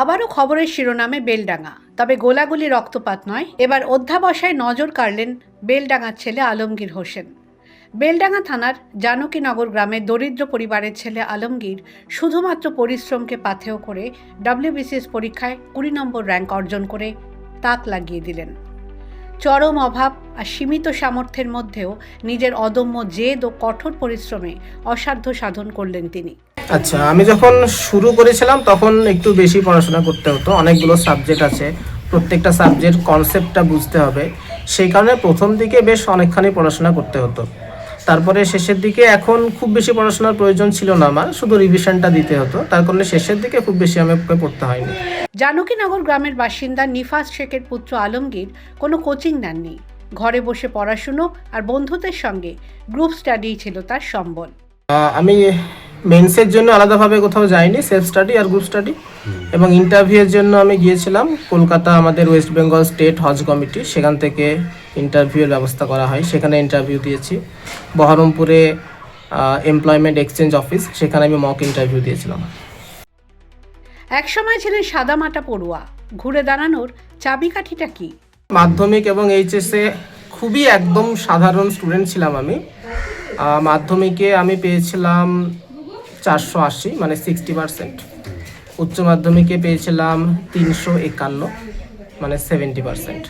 আবারও খবরের শিরোনামে বেলডাঙ্গা। তবে গোলাগুলি রক্তপাত নয়। এবার অধ্যাবসায় নজর কাড়লেন বেলডাঙ্গার ছেলে আলমগীর হোসেন। বেলডাঙ্গা থানার জানকীনগর গ্রামের দরিদ্র পরিবারের ছেলে আলমগীর শুধুমাত্র পরিশ্রমকে পাথেয় করে ডাব্লিউবিসিএস পরীক্ষায় কুড়ি নম্বর র্যাঙ্ক অর্জন করে তাক লাগিয়ে দিলেন। চরম অভাব আর সীমিত সামর্থ্যের মধ্যেও নিজের অদম্য জেদ ও কঠোর পরিশ্রমে অসাধ্য সাধন করলেন তিনি। আচ্ছা আমি যখন শুরু করেছিলাম তখন একটু বেশি পড়াশোনা করতে হতো। অনেকগুলো সাবজেক্ট আছে। প্রত্যেকটা সাবজেক্ট কনসেপ্টটা বুঝতে হবে। সেই কারণে প্রথম দিকে বেশ অনেকখানি পড়াশোনা করতে হতো। তারপরে শেষের দিকে এখন খুব বেশি পড়াশোনার প্রয়োজন ছিল না আমার শুধু রিভিশনটা দিতে হতো। তার কারণে শেষের দিকে খুব বেশি আমাকে পড়তে হয়নি। জানকীনগর গ্রামের বাসিন্দা নিফাজ শেখের পুত্র আলমগীর কোনো কোচিং নেননি। ঘরে বসে পড়াশুনো আর বন্ধুদের সঙ্গে গ্রুপ স্টাডি ছিল তার সম্বল। আমি মেন্সের জন্য আলাদাভাবে কোথাও যাইনি সেলফ স্টাডি আর গ্রুপ স্টাডি এবং ইন্টারভিউয়ের জন্য আমি গিয়েছিলাম কলকাতা আমাদের West Bengal state Haj committee সেখান থেকে ইন্টারভিউয়ের ব্যবস্থা করা হয় সেখানে ইন্টারভিউ দিয়েছি। বহরমপুরে এমপ্লয়মেন্ট এক্সচেঞ্জ অফিস সেখানে আমি মক ইন্টারভিউ দিয়েছিলাম। একসময় ছিলেন সাদামাটা পড়ুয়া ঘুরে দাঁড়ানোর চাবিকাঠিটা কি? মাধ্যমিক এবং এইচএসে খুবই একদম সাধারণ স্টুডেন্ট ছিলাম আমি। মাধ্যমিকে আমি পেয়েছিলাম চারশো আশি মানে সিক্সটি পার্সেন্ট উচ্চ মাধ্যমিকে পেয়েছিলাম তিনশো একান্ন মানে সেভেন্টি পার্সেন্ট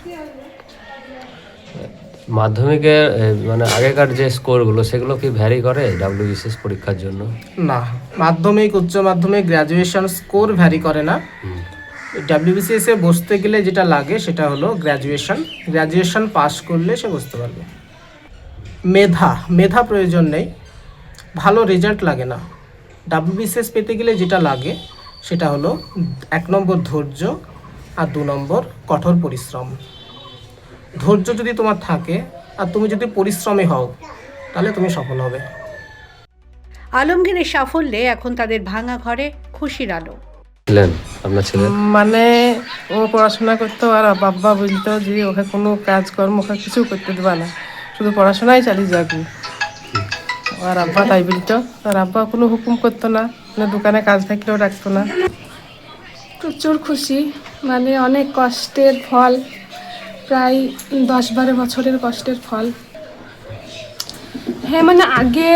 মাধ্যমিকের মানে আগেকার যে স্কোরগুলো সেগুলো কি ভ্যারি করে ডাব্লিউবিসিএস পরীক্ষার জন্য? না মাধ্যমিক উচ্চ মাধ্যমিক গ্র্যাজুয়েশন স্কোর ভ্যারি করে না। ডাব্লিউবিসিএস এ বসতে গেলে যেটা লাগে সেটা হলো গ্র্যাজুয়েশন গ্র্যাজুয়েশন পাস করলে সে বসতে পারবে। মেধা মেধা প্রয়োজন নেই। ভালো রেজাল্ট লাগে না। ডাব্লিউবিসিএস পেতে গেলে যেটা লাগে সেটা হলো এক নম্বর ধৈর্য আর দু নম্বর কঠোর পরিশ্রম। ধৈর্য যদি তোমার থাকে আর তুমি যদি পরিশ্রমী হও তাহলে তুমি সফল হবে। আলমগীরের সাফল্যে এখন তাদের ভাঙা ঘরে খুশির আলো। ছিলেন আপনার ছেলে? মানে ও পড়াশোনা করতো আর বাবা বলতো যে ওকে কোনো কাজকর্ম ওকে কিছু করতে দেবা না। শুধু পড়াশোনাই চালিয়ে যাবি। আর আব্বা তাই বলতো আর আব্বা কোনো হুকুম করতো না মানে দোকানে কাজ থাকলেও রাখতো না। প্রচুর খুশি মানে অনেক কষ্টের ফল, প্রায় দশ বারো বছরের কষ্টের ফল। হ্যাঁ মানে আগে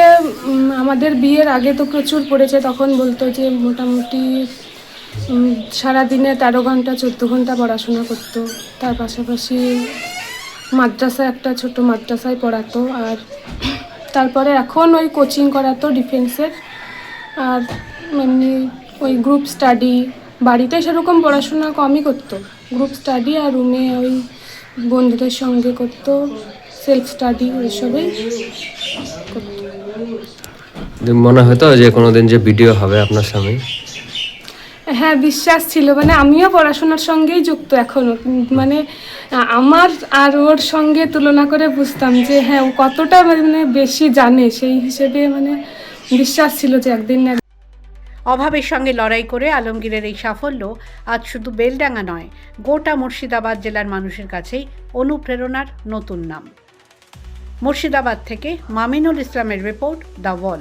আমাদের বিয়ের আগে তো প্রচুর পড়েছে, তখন বলতো যে মোটামুটি সারাদিনে তেরো ঘণ্টা, চোদ্দ ঘণ্টা পড়াশোনা করতো। তার পাশাপাশি মাদ্রাসা, একটা ছোট মাদ্রাসায় পড়াতো, আর তারপরে এখন ওই কোচিং করা তো ডিফেন্সের আর এমনি ওই গ্রুপ স্টাডি বাড়িতে সেরকম পড়াশোনা কমই করতো। গ্রুপ স্টাডি আর রুমে ওই বন্ধুদের সঙ্গে করতো সেলফ স্টাডি ওইসবই মনে হতো যে কোনোদিন যে ভিডিও হবে আপনার স্বামী হ্যাঁ বিশ্বাস ছিল। মানে আমিও পড়াশোনার সঙ্গেই যুক্ত এখনও। উম, মানে আমার আর ওর সঙ্গে তুলনা করে বুঝতাম যে হ্যাঁ ও কতটা মানে বেশি জানে। সেই হিসেবে মানে বিশ্বাস ছিল যে একদিন না অভাবের সঙ্গে লড়াই করে আলমগীরের এই সাফল্য আজ শুধু বেলডাঙ্গা নয় গোটা মুর্শিদাবাদ জেলার মানুষের কাছেই অনুপ্রেরণার নতুন নাম। মুর্শিদাবাদ থেকে মামিনুল ইসলামের রিপোর্ট দ্য ওয়াল